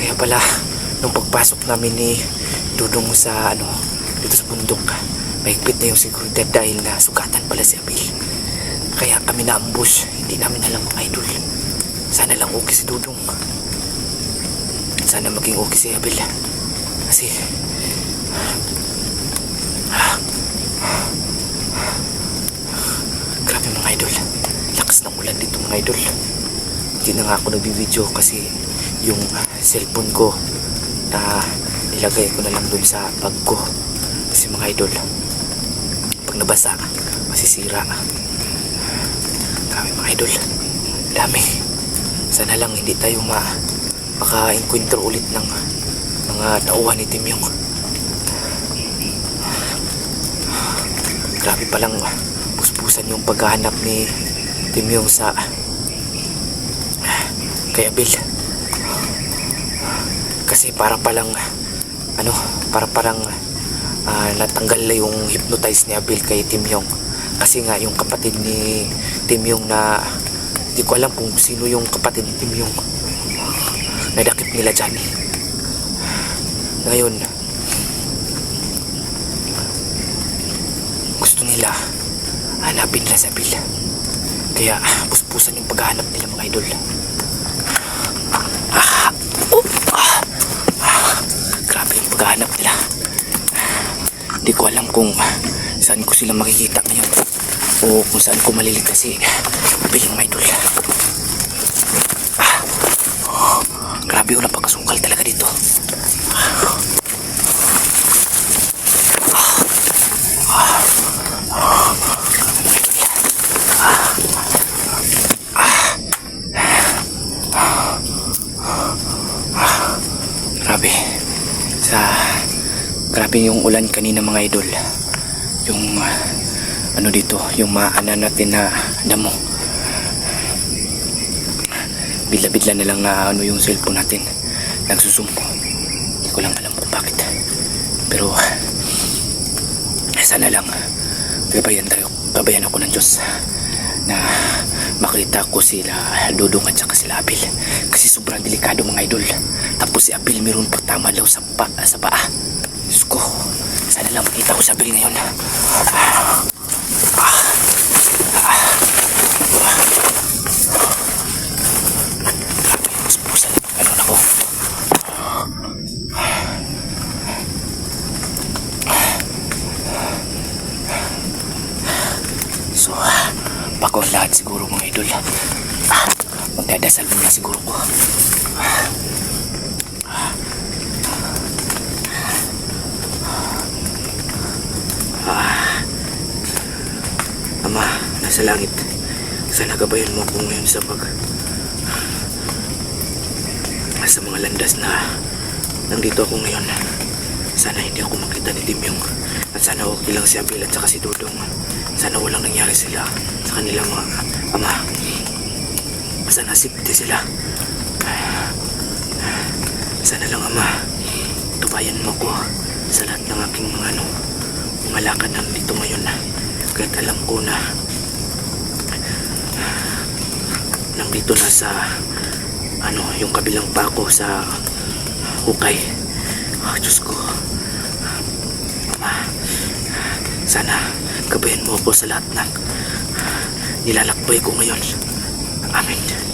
Kaya pala, nung pagpasok namin ni Dudong sa ano, dito sa bundok, mahigpit na yung seguridad dahil na sugatan pala si Abil. Kaya kami na-ambush, hindi namin alam mga idol. Sana lang okay si Dudong. Sana maging okay si Abil. Kasi, grabe mga idol. Lakas ng ulan dito mga idol. Hindi na nga ako nagbibideo kasi yung ah, cellphone ko na nilagay ko na lang dun sa bag ko. Kasi mga idol, pag nabasa, masisira. Grabe mga idol. Dami. Sana lang hindi tayo ma maka-encounter ulit ng mga tauhan ni Tim Yung. Grabe palang puspusan yung paghahanap ni Tim Yung sa kay Abil. Kasi para palang ano, para parang ah, natanggal na yung hypnotize ni Abil kay Tim Yung. Kasi nga yung kapatid ni Tim Yung na hindi ko alam kung sino yung kapatid ni Tim Yung nadakip nila dyan. Ngayon, gusto nila hanapin nila sa Abil. Kaya puspusan yung paghahanap nila mga idol. Ah, oh, ah, ah, grabe yung paghahanap nila. Hindi ko alam kung saan ko sila makikita ngayon o kung saan ko maliligtas si Abil mga idol. Ah, oh, grabe yung napakasungkal talaga dito. Grabe. Sa grabe yung ulan kanina mga idol. Yung ah, ano dito, yung maana natin na damo. Bidla-bidla na lang na ano yung cellphone natin. Nagsusum. Hindi ko lang alam kung bakit. Pero sana lang gabayan tayo, gabayan ako ng Diyos na makita ko sila Dudong at saka sila Abil kasi sobrang delikado mga idol tapos si Abil meron pa tama daw sa, pa, sa paa sana lang makita ko si Abil ngayon ah. Ah. So, pako lahat siguro mga idol. Ah, magdadasal muna siguro ko. Ah, Ama, nasa langit. Sana gabayan mo ako ngayon sa pag sa mga landas na nandito ako ngayon. Sana hindi ako makita ni Dimyong. At sana okay lang si Abil at saka si Dudong. Sana walang nangyari sila sa kanilang mga ama. Sana safety sila. Sana lang ama, tubayan mo ko sa lahat ng aking mga ano, mga lakad na dito ngayon. Kahit alam ko na nandito na sa ano, yung kabilang pako sa hukay. Oh, Diyos ko. Ama, sana gabayan mo ako sa lahat ng nilalakbay ko ngayon. Amen.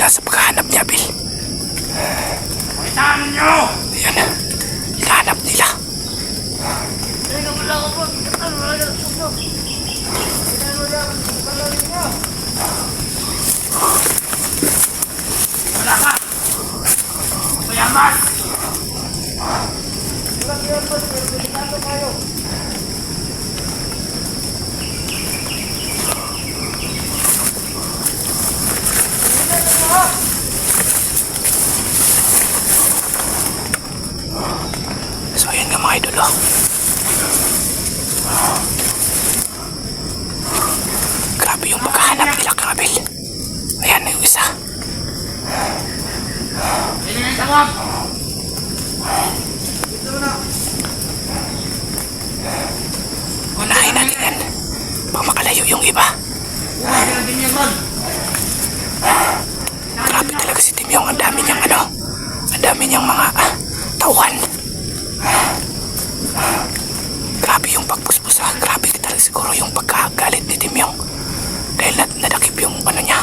sila sa paghahanap niya, Bill. Pagkitaan niyo! Ayan. Hinahanap nila. Wala ka! Mayaman! Wala ka! Unahin natin yan. Baka makalayo yung iba. Grabe talaga si Tim yung ang dami niyang ano. Ang dami niyang mga ah, tauhan. Grabe yung pagpuspusa. Ah. Grabe talaga siguro yung pagkagalit ni Tim yung. Dahil nadakip yung ano niya.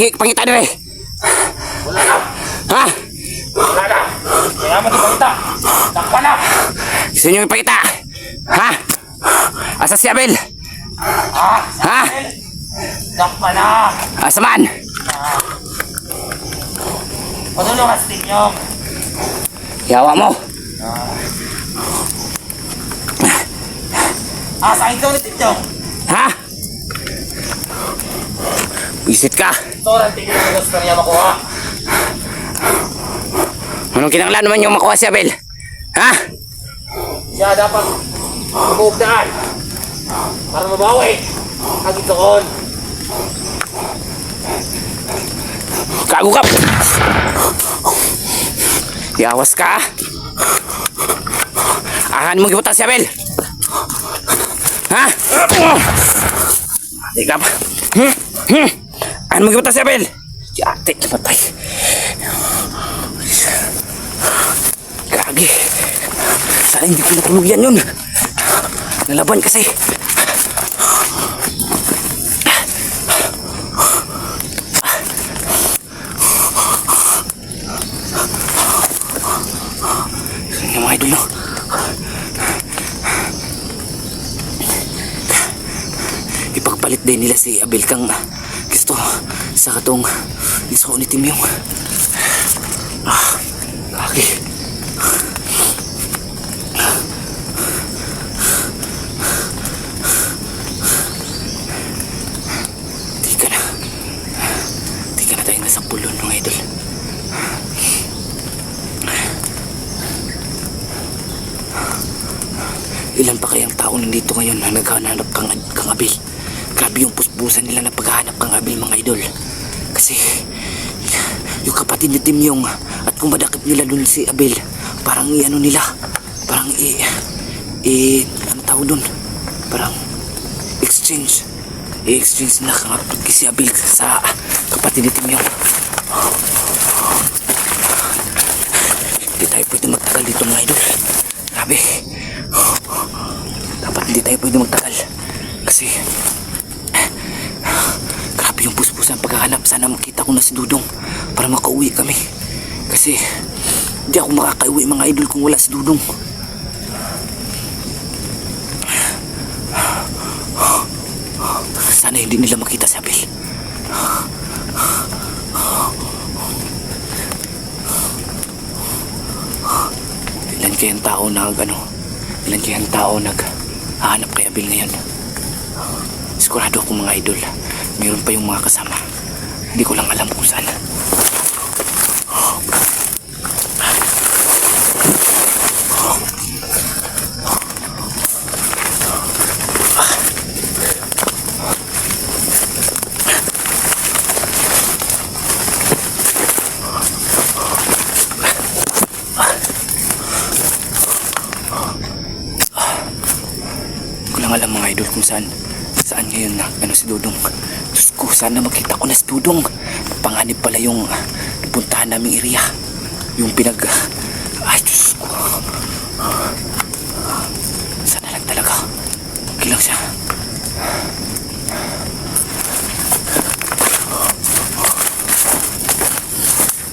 Sige, pangita na eh. Wala. Ha? Wala na. Kaya mo ipangita. Takpa na. Gusto nyo ipangita? Ha? Asa si Abel? Ha? Ha? Takpa na. Asa man? Patulong ka sa. Yawa mo. Ah, Asa ito ni tinyo? Ha? Visit ka. Sobrang tingin ang gusto niya makuha. Anong kinanglan naman yung makuha si Abel? Ha? Siya dapat bumugdaan para mabawi ang itoon. Gago ka! Yawas ka! Ahan mo gibutan si Abel! Ha? Ikaw! Hmm? Hmm? Mo gibutan si Abel! Si ate, patay. Gagi. Sana hindi ko natuluyan yun. Nalaban kasi. Yung mga idol? Ipagpalit din nila si Abel kang sa katong iso ni Tim yung ah, kaki. Di ka na. Di ka na tayo nasa pulon, mga idol. Ilan pa kayang tao nandito ngayon na naghahanap kang, kang Abil? Grabe yung puspusan nila na paghahanap kang Abil mga idol. Kasi yung kapatid ni Tim Yong at kung madakip nila dun si Abel, parang i-ano nila, parang i... i... ano tawag dun? Parang exchange. I-exchange nila kang si Abel sa kapatid ni Tim Yong. Hindi tayo pwede magtagal dito mga idol. Grabe. Dapat hindi tayo pwede magtagal. Kasi... Grabe yung puspusan paghahanap. Sana makita ko na si Dudong para makauwi kami. Kasi... Hindi ako makakauwi mga idol kung wala si Dudong. Sana hindi nila makita si Abel. Ilan kayang tao nag ano? Ilan kayang tao nag hahanap kay Abel ngayon? Sigurado ako mga idol. Meron pa yung mga kasama. Hindi ko lang alam kung saan. Hindi ko lang alam mga idol kung saan. Saan ngayon na ano si Dudong. Diyos ko, sana makita ko na si Dudong. Panganib pala yung napuntahan naming area. Yung pinag... Ay, Diyos ko. Sana lang talaga. Okay lang siya.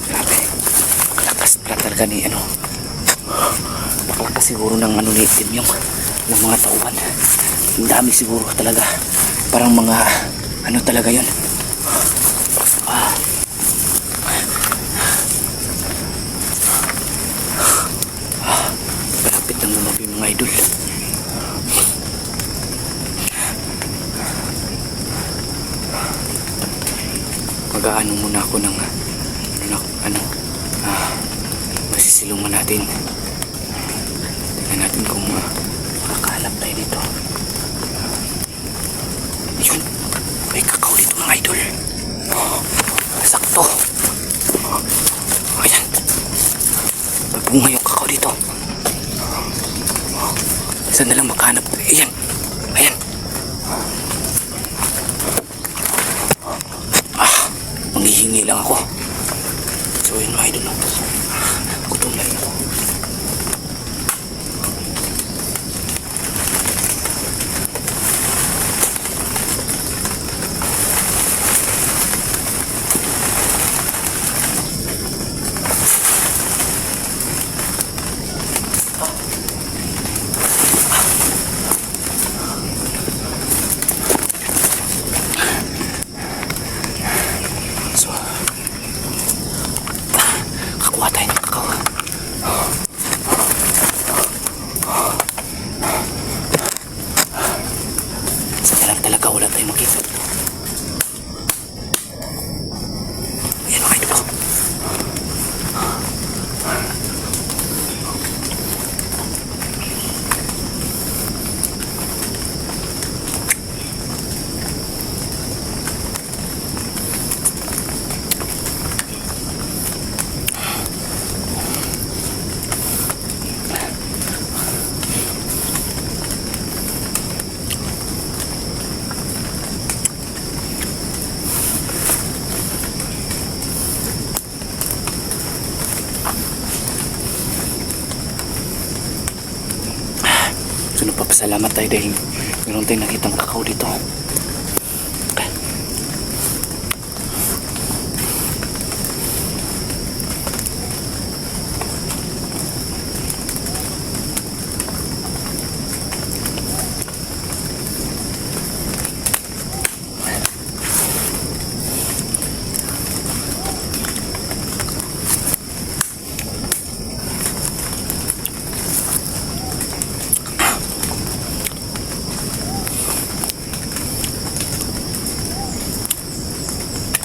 Grabe. Kalakas pala talaga ni ano. Napalakas siguro ng ano ni Tim yung ng mga tauhan. Ang dami siguro talaga. Parang mga ano talaga yon. Ah. Ah, Malapit nang lumabi mga idol. Mag-aano muna ako ng ano, ano ah, masisilungan natin. Tingnan natin kung uh, makakahanap tayo dito. Yun. May kakao dito mga idol. Oh, sakto. Oh, ayan. May bunga yung kakao dito. Oh, saan na lang makahanap? Ayan. Ah, manghihingi lang ako. So yun mga idol. no? Gutom na rin ako. Nagpapasalamat tayo dahil meron tayong nakitang kakao dito. Okay.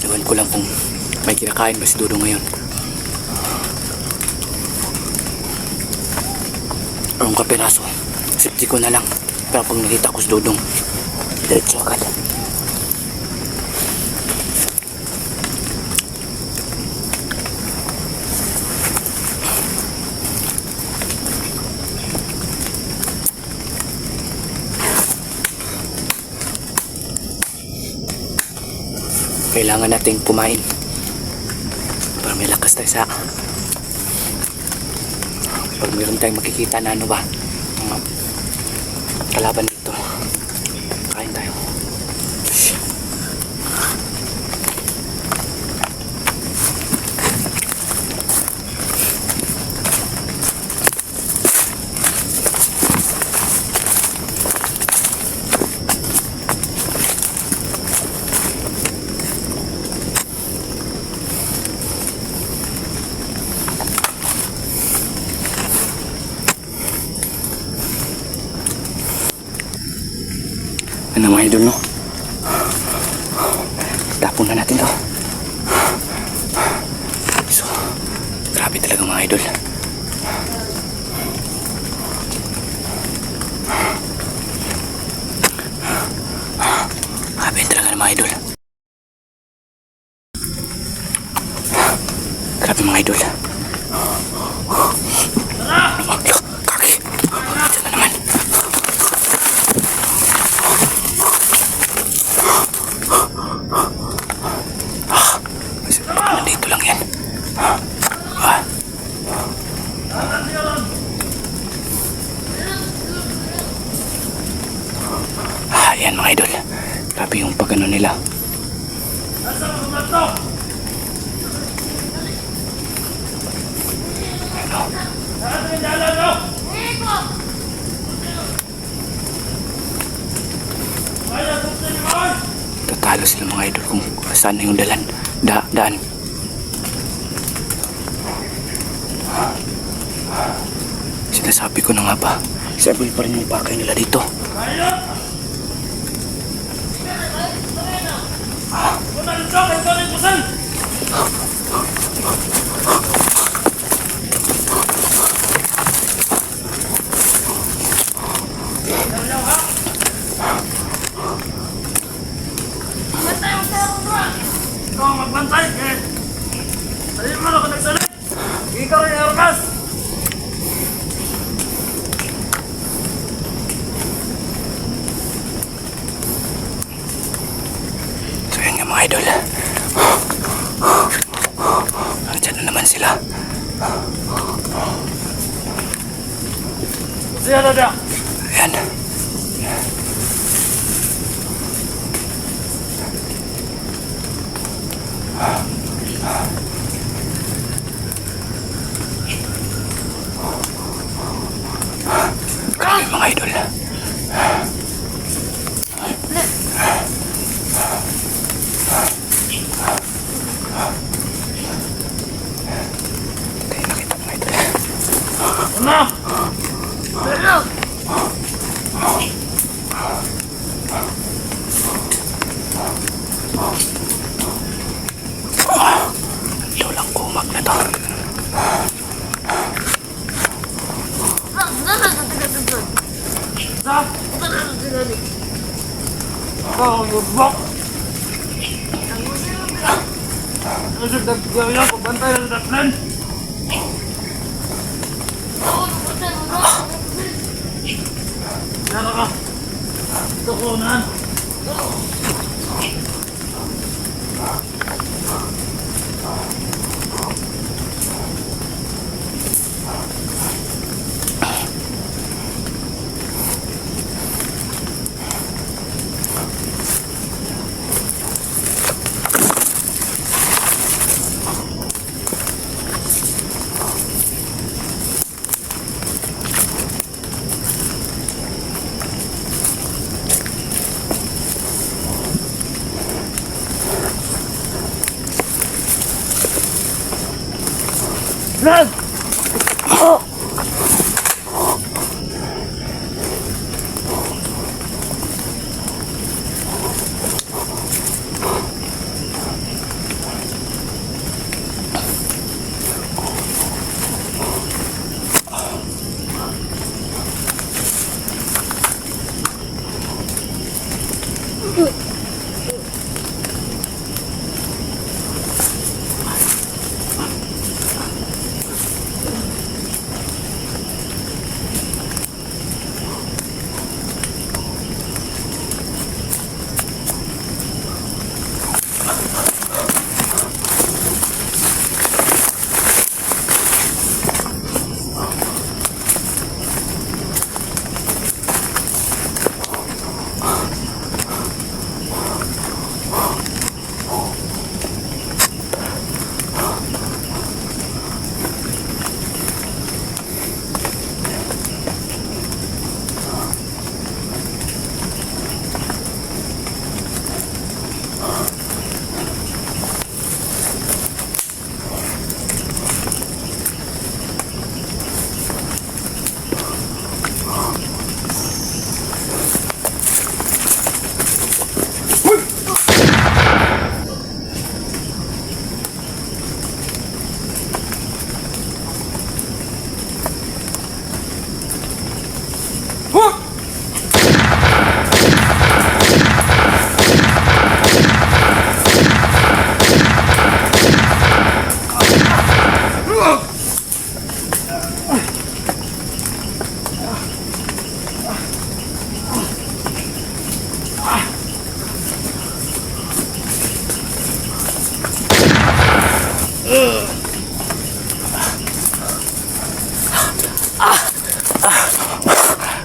Ewan ko lang kung may kinakain ba si Dodo ngayon. Ang kapiraso, safety ko na lang. Pero pag nakita ko si Dodong, diretso agad. Kailangan nating kumain lakas tayo sa pag meron tayong makikita na ano ba mga kalaban ገሃነም አይድል ነው Grabe yung pagano nila. Ano? Tatalo sila mga idol kung saan na yung dalan. Da, daan. Sinasabi ko na nga ba, sabi pa rin yung pakay nila dito. Ikaw ang magbantay. Ayun mo na ako nagsalit. Ikaw ang orkas. So yun nga mga idol. Nandiyan na naman sila. Ayan. Grabe mga idol. Tayo nakita mga idol. Ano? なん。あうっ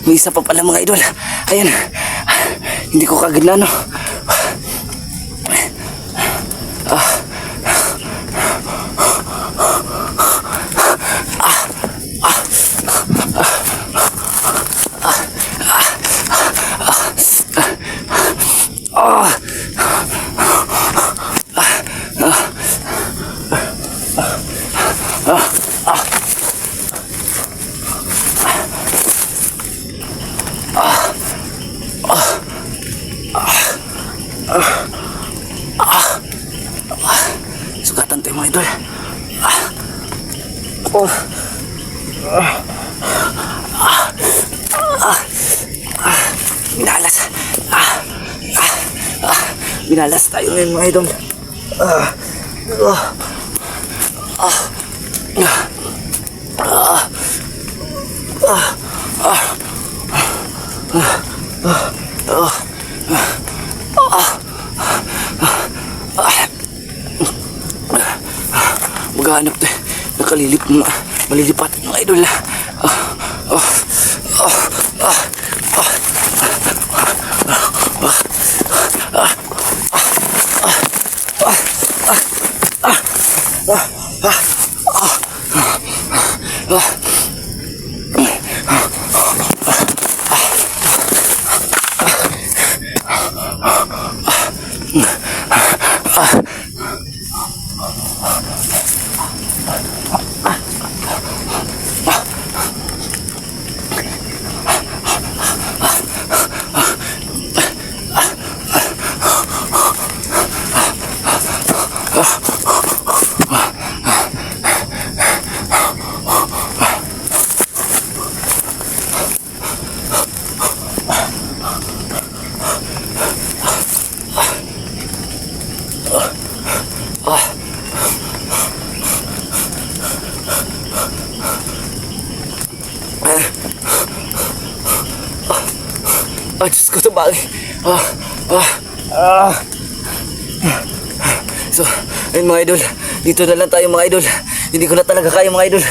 May isa pa pala mga idol. Ayan. Hindi ko kagad na ano. Sugatan tayo mga idol. Ah. Oh. Ah. Ah. Ah. Ah. Binalas. Ah. Ah. Ah. Ngayon mga idol. Ah. Ah. Ah. Ah. Ah. Ah. Maghanap tayo. Nakalilip na. Malilipat mga idol. Ah. Ah. Ah. Ah. Ah. Ah, Tumali. Ah, ah, ah. So, ayun mga idol. Dito na lang tayo mga idol. Hindi ko na talaga kaya mga idol.